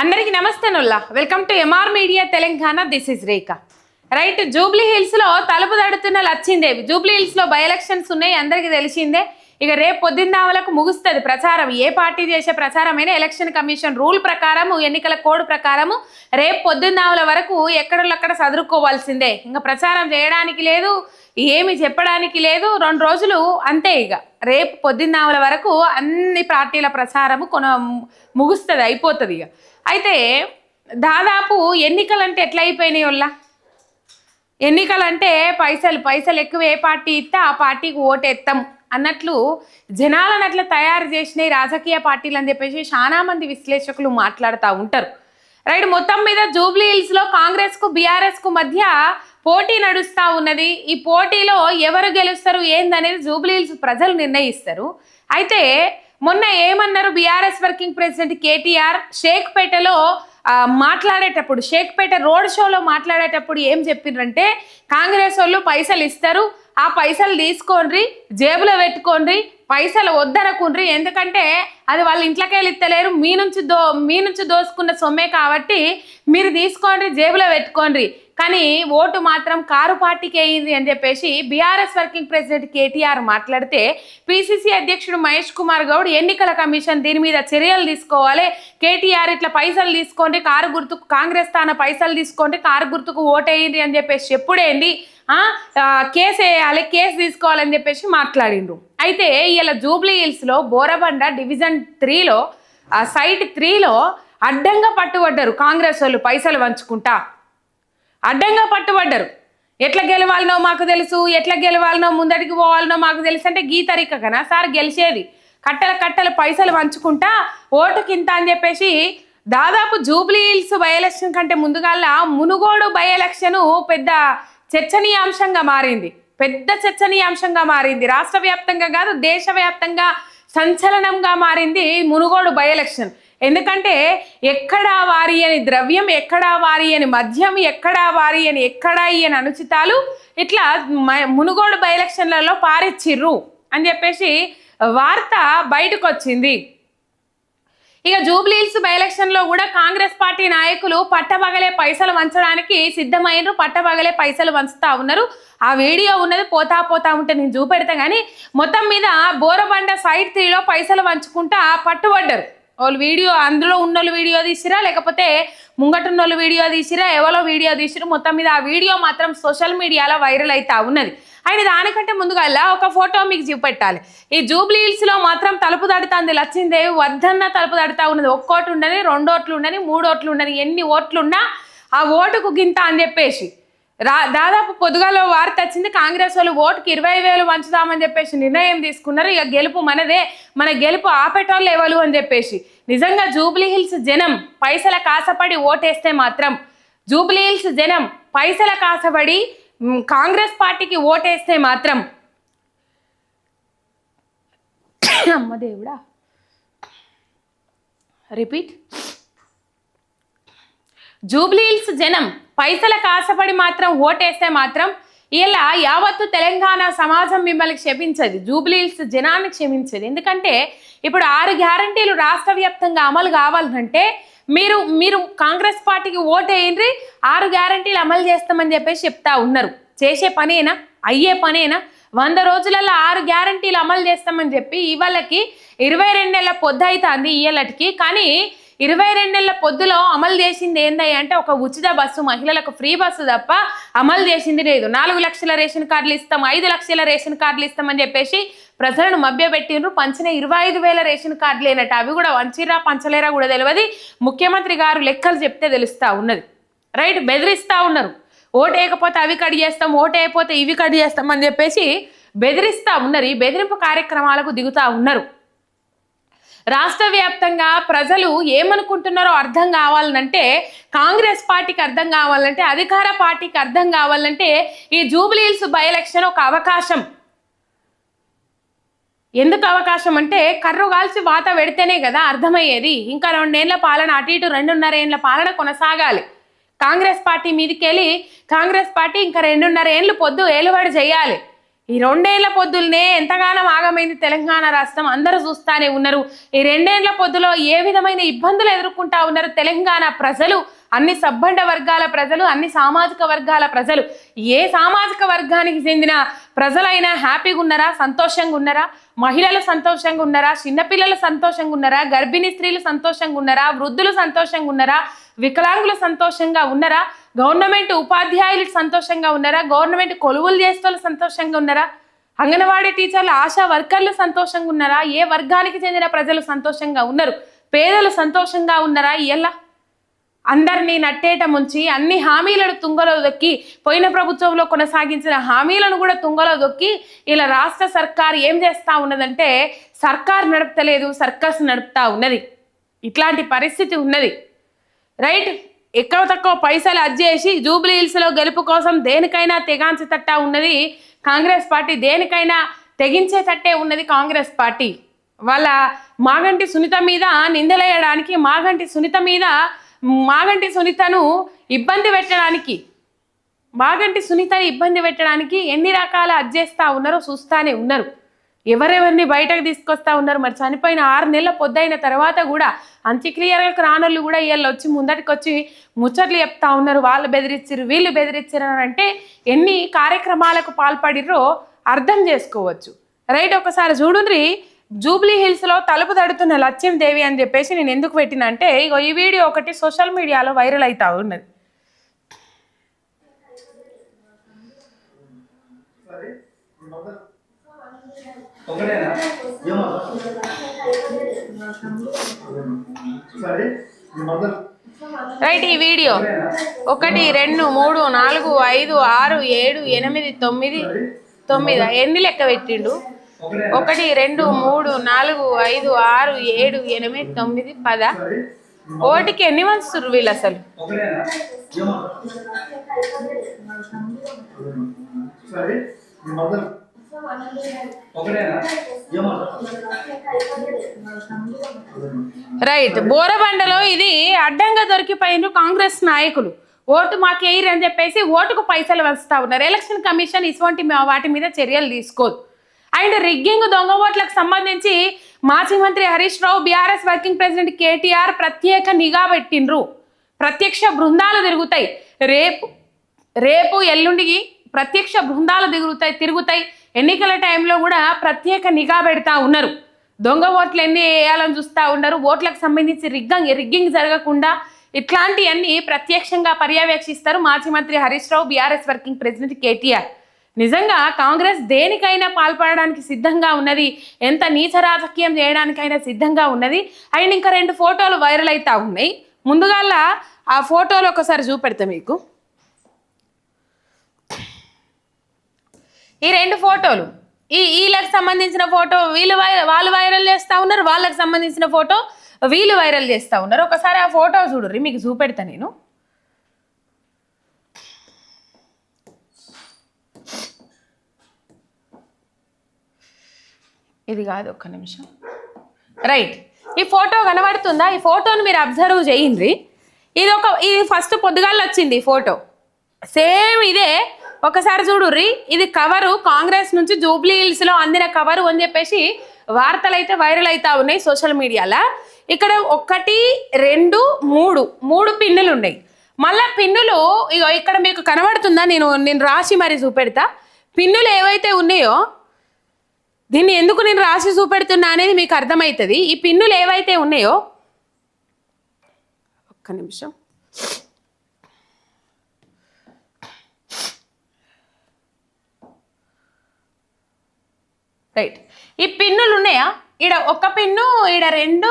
అందరికీ నమస్తేనుల్లా welcome to MR media Telangana this is Rekha right Jubilee హిల్స్లో తలుపు తడుతున్న లచ్చిందేవి జూబ్లీ హిల్స్లో బై ఎలక్షన్స్ ఉన్నాయి అందరికీ తెలిసిందే. ఇక రేపు పొద్దున్నావలకు ముగుస్తుంది ప్రచారం. ఏ పార్టీ చేసే ప్రచారమైనా ఎలక్షన్ కమిషన్ రూల్ ప్రకారము ఎన్నికల కోడ్ ప్రకారము రేపు పొద్దున్నావుల వరకు ఎక్కడక్కడ చదువుకోవాల్సిందే ఇంకా ప్రచారం చేయడానికి లేదు ఏమి చెప్పడానికి లేదు. రెండు రోజులు అంతే ఇక. రేపు పొద్దున్నావుల వరకు అన్ని పార్టీల ప్రచారము కొన ముగుస్తుంది అయిపోతుంది ఇక. అయితే దాదాపు ఎన్నికలంటే ఎట్లా అయిపోయినాయి వాళ్ళ ఎన్నికలంటే పైసలు పైసలు ఎక్కువ ఏ పార్టీ ఇస్తే ఆ పార్టీకి ఓటేస్తాం అన్నట్లు జనాలను అట్లా తయారు చేసినాయి రాజకీయ పార్టీలు అని చెప్పేసి చాలా మంది విశ్లేషకులు మాట్లాడుతూ ఉంటారు. రైట్ మొత్తం మీద జూబ్లీ హిల్స్లో కాంగ్రెస్కు బీఆర్ఎస్కు మధ్య పోటీ నడుస్తూ ఉన్నది. ఈ పోటీలో ఎవరు గెలుస్తారు ఏందనేది జూబ్లీ హిల్స్ ప్రజలు నిర్ణయిస్తారు. అయితే మొన్న ఏమన్నారు బీఆర్ఎస్ వర్కింగ్ ప్రెసిడెంట్ కేటీఆర్? షేక్పేటలో మాట్లాడేటప్పుడు షేక్పేట రోడ్ షోలో మాట్లాడేటప్పుడు ఏం చెప్పిండ్రంటే కాంగ్రెస్ వాళ్ళు పైసలు ఇస్తారు ఆ పైసలు తీసుకోండి జేబులో పెట్టుకోండి పైసలు వద్దనకుండ్రి. ఎందుకంటే అది వాళ్ళ ఇంట్లోకి వెళ్ళి ఇస్తలేరు మీ నుంచి దో మీ నుంచి దోసుకున్న సొమ్మే కాబట్టి మీరు తీసుకోండి జేబులో పెట్టుకోండి కానీ ఓటు మాత్రం కారు పార్టీకి అయింది అని చెప్పేసి బీఆర్ఎస్ వర్కింగ్ ప్రెసిడెంట్ కేటీఆర్ మాట్లాడితే పిసిసి అధ్యక్షుడు మహేష్ కుమార్ గౌడ్ ఎన్నికల కమిషన్ దీని మీద చర్యలు తీసుకోవాలి. కేటీఆర్ ఇట్లా పైసలు తీసుకోండి కారు గుర్తుకు కాంగ్రెస్ స్థాన పైసలు తీసుకోండి కారు గుర్తుకు ఓటేయండి అని చెప్పేసి చెప్పుడేంది? కేసు వేయాలి కేసు తీసుకోవాలని చెప్పేసి మాట్లాడిండ్రు. అయితే ఇలా జూబ్లీ హిల్స్లో బోరబండ డివిజన్ త్రీలో సైట్ త్రీలో అడ్డంగా పట్టుబడ్డారు కాంగ్రెస్ వాళ్ళు పైసలు వంచుకుంటా అడ్డంగా పట్టుబడ్డారు. ఎట్లా గెలవాలనో మాకు తెలుసు ఎట్లా గెలవాలనో ముందడికి పోవాలనో మాకు తెలుసు అంటే గీతరిక తరీకనా సార్ గెలిచేది. కట్టల కట్టల పైసలు పంచుకుంటా ఓటుకింత అని చెప్పేసి దాదాపు జూబ్లీ హిల్స్ బై ఎలక్షన్ కంటే ముందుగాల మునుగోడు బై ఎలక్షన్ పెద్ద చర్చనీయాంశంగా మారింది. పెద్ద చర్చనీయాంశంగా మారింది. రాష్ట్ర వ్యాప్తంగా కాదు దేశవ్యాప్తంగా సంచలనంగా మారింది మునుగోడు బై ఎలక్షన్. ఎందుకంటే ఎక్కడా వారి అని ద్రవ్యం ఎక్కడా వారి అని మద్యం ఎక్కడా వారి అని ఎక్కడా అని అనుచితాలు ఇట్లా మునుగోడు బై ఎలక్షన్లలో పారిచ్చిర్రు అని చెప్పేసి వార్త బయటకు వచ్చింది ఇక జూబ్లీల్స్ బైలక్షన్లో బై ఎలక్షన్లో కూడా కాంగ్రెస్ పార్టీ నాయకులు పట్టబగలే పైసలు వంచడానికి సిద్ధమైనరు పట్టబగలే పైసలు వంచుతా ఉన్నారు. ఆ వీడియో ఉన్నది పోతా పోతా ఉంటే నేను చూపెడతా కానీ మొత్తం మీద బోరబండ సైడ్ త్రీలో పైసలు వంచుకుంటా పట్టుబడ్డరు. వాళ్ళు వీడియో అందులో ఉన్నోళ్ళు వీడియో తీసిరా? లేకపోతే ముంగటున్నోళ్ళు వీడియో తీసిరా? ఎవరో వీడియో తీసిరా? మొత్తం మీద ఆ వీడియో మాత్రం సోషల్ మీడియాలో వైరల్ అవుతా ఉన్నది. ఆయన దానికంటే ముందుగా ఒక ఫోటో మీకు చూపెట్టాలి. ఈ జూబ్లీ హిల్స్లో మాత్రం తలుపు తడుతుంది లచ్చిందేవి వద్దన్న తలుపు తడుతా ఉన్నది. ఒక్కోటి ఉండని రెండు ఓట్లు ఉండని మూడు ఓట్లు ఉండని ఎన్ని ఓట్లున్నా ఆ ఓటుకు గింత అని చెప్పేసి. రా దాదాపు పొద్దుగాలో వార్త వచ్చింది కాంగ్రెస్ వాళ్ళు ఓటుకి ఇరవై వేలు వంచుదామని చెప్పేసి నిర్ణయం తీసుకున్నారు. ఇక గెలుపు మనదే. మన గెలుపు ఆపేటోళ్ళు ఎవరు అని చెప్పేసి. నిజంగా జూబ్లీ హిల్స్ జనం పైసల కాసపడి ఓటేస్తే మాత్రం జూబ్లీ హిల్స్ జనం పైసల కాసపడి కాంగ్రెస్ పార్టీకి ఓటేస్తే మాత్రం అమ్మ దేవుడా. రిపీట్. జూబ్లీ హిల్స్ జనం పైసల ఆశపడి మాత్రం ఓటేస్తే మాత్రం ఇలా యావత్తు తెలంగాణ సమాజం మిమ్మల్ని క్షమించదు జూబ్లీహిల్స్ జనాన్ని క్షమించదు. ఎందుకంటే ఇప్పుడు ఆరు గ్యారంటీలు రాష్ట్ర వ్యాప్తంగా అమలు కావాలంటే మీరు మీరు కాంగ్రెస్ పార్టీకి ఓటేయండి ఆరు గ్యారంటీలు అమలు చేస్తామని చెప్పేసి చెప్తా ఉన్నారు. చేసే పనేనా? అయ్యే పనేనా? వంద రోజులలో ఆరు గ్యారంటీలు అమలు చేస్తామని చెప్పి ఇవాళకి ఇరవై రెండు నెలల పొద్దు అవుతుంది ఇయ్యలటికి కానీ ఇరవై రెండు నెలల పొద్దులో అమలు చేసింది ఏందయ్య అంటే ఒక ఉచిత బస్సు. మహిళలకు ఫ్రీ బస్సు తప్ప అమలు చేసింది లేదు. నాలుగు లక్షల రేషన్ కార్డులు ఇస్తాం ఐదు లక్షల రేషన్ కార్డులు ఇస్తామని చెప్పేసి ప్రజలను మభ్యపెట్టిండ్రు. పంచిన ఇరవై ఐదు వేల రేషన్ కార్డులేనట. అవి కూడా వంచిరా పంచలేరా కూడా తెలియదు ముఖ్యమంత్రి గారు లెక్కలు చెప్తే తెలుస్తా ఉన్నది. రైట్? బెదిరిస్తా ఉన్నారు. ఓటు వేయకపోతే అవి కట్ చేస్తాం ఓటు వేయకపోతే ఇవి కట్ చేస్తాం అని చెప్పేసి బెదిరిస్తా ఉన్నారు. ఈ బెదిరింపు కార్యక్రమాలకు దిగుతా ఉన్నారు. రాష్ట్ర వ్యాప్తంగా ప్రజలు ఏమనుకుంటున్నారో అర్థం కావాలనంటే కాంగ్రెస్ పార్టీకి అర్థం కావాలంటే అధికార పార్టీకి అర్థం కావాలంటే ఈ జూబ్లీ హిల్స్ బై ఎలక్షన్ ఒక అవకాశం. ఎందుకు అవకాశం అంటే కర్రు కాల్చి వాత పెడితేనే కదా అర్థమయ్యేది. ఇంకా రెండేళ్ళ పాలన అటు ఇటు రెండున్నర ఏళ్ళ పాలన కొనసాగాలి. కాంగ్రెస్ పార్టీ మీదకి వెళ్ళి కాంగ్రెస్ పార్టీ ఇంకా రెండున్నర ఏళ్ళు పొద్దు ఏలుబడి చేయాలి. ఈ రెండేళ్ళ పొద్దులనే ఎంతగానో ఆగమైంది తెలంగాణ రాష్ట్రం. అందరూ చూస్తానే ఉన్నారు. ఈ రెండేళ్ళ పొద్దులో ఏ విధమైన ఇబ్బందులు ఎదుర్కొంటా ఉన్నారు తెలంగాణ ప్రజలు? అన్ని సబ్బండ వర్గాల ప్రజలు అన్ని సామాజిక వర్గాల ప్రజలు. ఏ సామాజిక వర్గానికి చెందిన ప్రజలైనా హ్యాపీగా ఉన్నారా? సంతోషంగా ఉన్నారా? మహిళలు సంతోషంగా ఉన్నారా? చిన్నపిల్లలు సంతోషంగా ఉన్నారా? గర్భిణీ స్త్రీలు సంతోషంగా ఉన్నారా? వృద్ధులు సంతోషంగా ఉన్నారా? వికలాంగులు సంతోషంగా ఉన్నారా? గవర్నమెంట్ ఉపాధ్యాయులు సంతోషంగా ఉన్నారా? గవర్నమెంట్ కొలువులు చేసే సంతోషంగా ఉన్నారా? అంగన్వాడీ టీచర్లు ఆశా వర్కర్లు సంతోషంగా ఉన్నారా? ఏ వర్గానికి చెందిన ప్రజలు సంతోషంగా ఉన్నారు? పేదలు సంతోషంగా ఉన్నారా? ఇలా అందరినీ నట్టేట ముంచి అన్ని హామీలను తుంగలో దొక్కి పోయిన ప్రభుత్వంలో కొనసాగించిన హామీలను కూడా తుంగలో దొక్కి ఇలా రాష్ట్ర సర్కార్ ఏం చేస్తా ఉన్నదంటే సర్కార్ నడుపుతలేదు సర్కస్ నడుపుతా ఉన్నది. ఇట్లాంటి పరిస్థితి ఉన్నది. రైట్? ఎక్కువ తక్కువ పైసలు అజ్జేసి జూబ్లీ హిల్స్లో గెలుపు కోసం దేనికైనా తెగాంచేటట్టా ఉన్నది కాంగ్రెస్ పార్టీ. దేనికైనా తెగించేటట్టే ఉన్నది కాంగ్రెస్ పార్టీ. వాళ్ళ మాగంటి సునీత మీద నిందలేయడానికి మాగంటి సునీత మీద మాగంటి సునీతను ఇబ్బంది పెట్టడానికి మాగంటి సునీతని ఇబ్బంది పెట్టడానికి ఎన్ని రకాల అజ్జేస్తా ఉన్నారో చూస్తానే ఉన్నారు. ఎవరెవరిని బయటకు తీసుకొస్తా ఉన్నారు? మరి చనిపోయిన ఆరు నెలల పొద్దైన తర్వాత కూడా అంత్యక్రియలకు రానోళ్ళు కూడా వీళ్ళు వచ్చి ముందటికి వచ్చి ముచ్చట్లు చెప్తా ఉన్నారు. వాళ్ళు బెదిరించారు వీళ్ళు బెదిరించారు అని అంటే ఎన్ని కార్యక్రమాలకు పాల్పడిరో అర్థం చేసుకోవచ్చు. రైట్ ఒకసారి చూడుండ్రి. జూబ్లీ హిల్స్లో తలుపు తడుతున్న లక్ష్యం దేవి అని చెప్పేసి నేను ఎందుకు పెట్టిన అంటే ఇగో ఈ వీడియో ఒకటి సోషల్ మీడియాలో వైరల్ అవుతా ఉన్నది. వీడియో ఒకటి రెండు మూడు నాలుగు ఐదు ఆరు ఏడు ఎనిమిది తొమ్మిది తొమ్మిది. ఎన్ని లెక్క పెట్టిండు? ఒకటి రెండు మూడు నాలుగు ఐదు ఆరు ఏడు ఎనిమిది తొమ్మిది పద. ఓటికి ఎన్ని వస్తున్నారు వీళ్ళు అసలు? సరే మదర్ రైట్. బోరబండలో ఇది అడ్డంగా దొరికిపోయిన కాంగ్రెస్ నాయకులు. ఓటు మాకేయరు అని చెప్పేసి ఓటుకు పైసలు వస్తా ఉన్నారు. ఎలక్షన్ కమిషన్ ఇటువంటి వాటి మీద చర్యలు తీసుకోదు. అండ్ రిగ్గింగ్ దొంగ ఓట్లకు సంబంధించి మాజీ మంత్రి Harish Rao BRS working president KTR ప్రత్యేక నిఘా పెట్టిండ్రు. ప్రత్యక్ష బృందాలు తిరుగుతాయి. రేపు రేపు ఎల్లుండికి ప్రత్యక్ష బృందాలు తిరుగుతాయి తిరుగుతాయి. ఎన్నికల టైంలో కూడా ప్రత్యేక నిఘా పెడతా ఉన్నారు. దొంగ ఓట్లు ఎన్ని వేయాలని చూస్తూ ఉన్నారు ఓట్లకు సంబంధించి రిగ్గింగ్ రిగ్గింగ్ జరగకుండా ఇట్లాంటివన్నీ ప్రత్యక్షంగా పర్యవేక్షిస్తారు మాజీ మంత్రి Harish Rao BRS working president KTR. నిజంగా కాంగ్రెస్ దేనికైనా పాల్పడడానికి సిద్ధంగా ఉన్నది ఎంత నీచ రాజకీయం చేయడానికైనా సిద్ధంగా ఉన్నది అండ్ ఇంకా రెండు ఫోటోలు వైరల్ అవుతా ఉన్నాయి. ముందుగాల ఆ ఫోటోలు ఒకసారి చూపెడతా మీకు. ఈ రెండు ఫోటోలు. ఈ వీళ్ళకి సంబంధించిన ఫోటో వీళ్ళు వై వాళ్ళు వైరల్ చేస్తూ ఉన్నారు వాళ్ళకి సంబంధించిన ఫోటో వీళ్ళు వైరల్ చేస్తూ ఉన్నారు. ఒకసారి ఆ ఫోటో చూడుర్రి మీకు చూపెడతా నేను. ఇది కాదు ఒక్క నిమిషం. రైట్ ఈ ఫోటో కనబడుతుందా? ఈ ఫోటోని మీరు అబ్జర్వ్ చేయండి. ఇది ఒక ఇది ఫస్ట్ పొద్దుగాల వచ్చింది ఈ ఫోటో. సేమ్ ఇదే ఒకసారి చూడుర్రి ఇది కవరు కాంగ్రెస్ నుంచి జూబ్లీ హిల్స్లో అందిన కవరు అని చెప్పేసి వార్తలు అయితే వైరల్ అవుతా ఉన్నాయి సోషల్ మీడియాలో. ఇక్కడ ఒకటి రెండు మూడు మూడు పిన్నులు ఉన్నాయి. మళ్ళా పిన్నులు ఇక్కడ మీకు కనబడుతుందా? నేను నేను రాసి మరి చూపెడతా. పిన్నులు ఏవైతే ఉన్నాయో దీన్ని ఎందుకు నేను రాసి చూపెడుతున్నా అనేది మీకు అర్థమవుతుంది. ఈ పిన్నులు ఏవైతే ఉన్నాయో ఒక్క నిమిషం. రైట్ ఈ పిన్నులు ఉన్నాయా? ఈడ ఒక పిన్ను ఈడ రెండు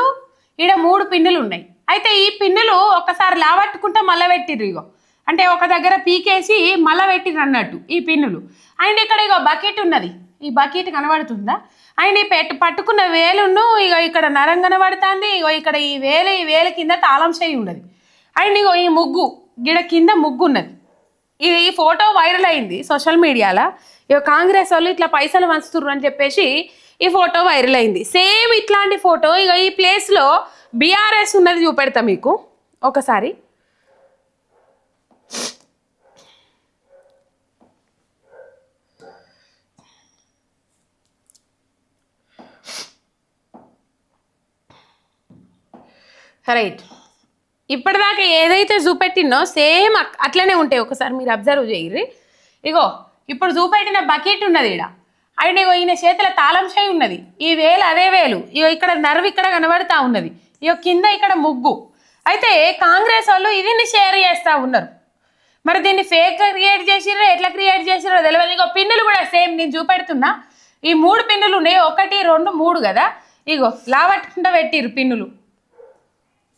ఈడ మూడు పిన్నులు ఉన్నాయి. అయితే ఈ పిన్నులు ఒకసారి లావట్టుకుంటే మళ్ళీ పెట్టిర్రు ఇగో. అంటే ఒక దగ్గర పీకేసి మళ్ళీ పెట్టిర్రు అన్నట్టు ఈ పిన్నులు. అండ్ ఇక్కడ ఇగో బకెట్ ఉన్నది. ఈ బకెట్ కనబడుతుందా? అండ్ ఈ పెట్టు పట్టుకున్న వేలును ఇగో ఇక్కడ నరం కనబడుతుంది. ఇగో ఇక్కడ ఈ వేలు ఈ వేలు కింద తాళం చేయి ఉన్నది. అండ్ ఇగో ఈ ముగ్గు గిడ కింద ముగ్గు ఉన్నది ఇది ఈ ఫోటో వైరల్ అయింది సోషల్ మీడియాలో. ఇక కాంగ్రెస్ వాళ్ళు ఇట్లా పైసలు వంచుతుర్రు అని చెప్పేసి ఈ ఫోటో వైరల్ అయింది. సేమ్ ఇట్లాంటి ఫోటో ఇక ఈ ప్లేస్లో బీఆర్ఎస్ ఉన్నది చూపెడతా మీకు. ఒకసారి. రైట్ ఇప్పటిదాకా ఏదైతే చూపెట్టినో సేమ్ అట్లనే ఉంటాయి. ఒకసారి మీరు అబ్జర్వ్ చేయరు ఇగో ఇప్పుడు చూపెట్టిన బకెట్ ఉన్నది ఈడ. ఆయన ఇగో ఈయన చేతుల తాళం చేయి ఉన్నది. ఈ వేలు అదే వేలు. ఇగో ఇక్కడ నర్వ్ ఇక్కడ కనబడతా ఉన్నది. ఇగో కింద ఇక్కడ ముగ్గు. అయితే కాంగ్రెస్ వాళ్ళు ఇది షేర్ చేస్తూ ఉన్నారు. మరి దీన్ని ఫేక్ క్రియేట్ చేసిరో ఎట్లా క్రియేట్ చేసిరో తెలియదు ఇగో పిన్నులు కూడా సేమ్ నేను చూపెడుతున్నా. ఈ మూడు పిన్నులు ఉన్నాయి. ఒకటి రెండు మూడు కదా? ఇగో లావట్టుకుంటా పెట్టిరు పిన్నులు.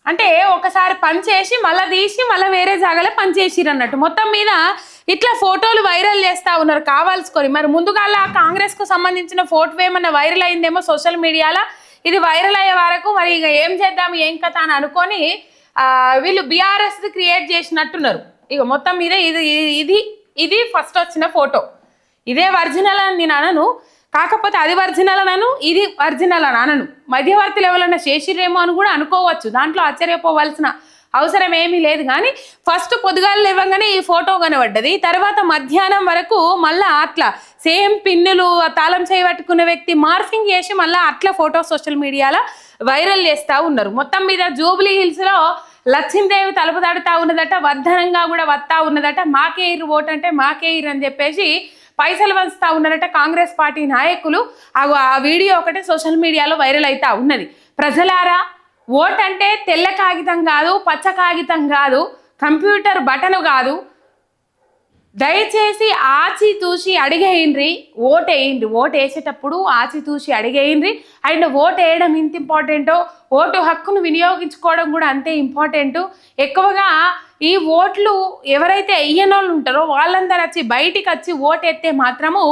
అంటే ఒకసారి పని చేసి మళ్ళీ తీసి మళ్ళీ వేరే జాగాలో పని చేసిరు అన్నట్టు. మొత్తం మీద ఇట్లా ఫోటోలు వైరల్ చేస్తా ఉన్నారు కావాల్సుకొని. మరి ముందుగా కాంగ్రెస్కు సంబంధించిన ఫోటో ఏమన్నా వైరల్ అయిందేమో సోషల్ మీడియాలో? ఇది వైరల్ అయ్యే వరకు మరి ఇక ఏం చేద్దాం ఏం కథ అని అనుకొని వీళ్ళు బీఆర్ఎస్ క్రియేట్ చేసినట్టున్నారు. ఇక మొత్తం మీద ఇది ఇది ఇది ఫస్ట్ వచ్చిన ఫోటో. ఇదే ఒరిజినల్ అని నేను అనను. కాకపోతే అది ఒరిజినల్ అనను ఇది ఒరిజినల్ అని అనను. మధ్యవర్తులు ఎవరైనా చేసిరేమో అని కూడా అనుకోవచ్చు. దాంట్లో ఆశ్చర్యపోవాల్సిన అవసరం ఏమీ లేదు. కానీ ఫస్ట్ పొద్దుగాలు ఇవ్వగానే ఈ ఫోటో కనబడ్డది. తర్వాత మధ్యాహ్నం వరకు మళ్ళీ అట్లా సేమ్ పిన్నులు తాళం చేయబట్టుకున్న వ్యక్తి మార్ఫింగ్ చేసి మళ్ళీ అట్లా ఫోటో సోషల్ మీడియాలో వైరల్ చేస్తూ ఉన్నారు. మొత్తం మీద జూబ్లీ హిల్స్లో లక్ష్మీదేవి తలుపు తడుతా ఉన్నదట వర్ధనంగా కూడా వత్తా ఉన్నదట. మాకే ఇరు ఓటు అంటే మాకే ఇరు అని చెప్పేసి పైసలు వంచుతా ఉన్నారట కాంగ్రెస్ పార్టీ నాయకులు. ఆ వీడియో ఒకటే సోషల్ మీడియాలో వైరల్ అవుతా ఉన్నది. ప్రజలారా ఓట్ అంటే తెల్ల కాగితం కాదు పచ్చ కాగితం కాదు కంప్యూటర్ బటన్ కాదు. దయచేసి ఆచి తూసి ఓట్ వేయండి ఓట్ వేసేటప్పుడు ఆచి తూసి అండ్ ఓట్ వేయడం ఇంత ఇంపార్టెంటో ఓటు హక్కును వినియోగించుకోవడం కూడా అంతే ఇంపార్టెంట్. ఎక్కువగా ఈ ఓట్లు ఎవరైతే వెయ్యనోళ్ళు ఉంటారో వాళ్ళందరూ వచ్చి బయటికి వచ్చి ఓటు ఎత్తే మాత్రము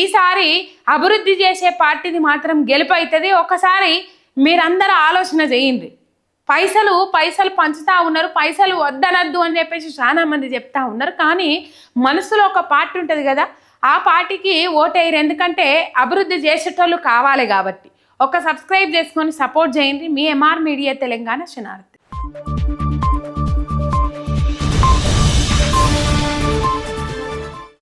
ఈసారి అభివృద్ధి చేసే పార్టీది మాత్రం గెలుపవుతుంది ఒకసారి మీరందరూ ఆలోచన చేయండి. పైసలు పైసలు పంచుతా ఉన్నారు పైసలు వద్దనద్దు అని చెప్పేసి చాలా మంది చెప్తా ఉన్నారు. కానీ మనసులో ఒక పార్టీ ఉంటుంది కదా ఆ పార్టీకి ఓటేయరు. ఎందుకంటే అభివృద్ధి చేసేటోళ్ళు కావాలి కాబట్టి. ఒక సబ్స్క్రైబ్ చేసుకొని సపోర్ట్ చేయండి. మీ ఎంఆర్ మీడియా తెలంగాణ శనార్థి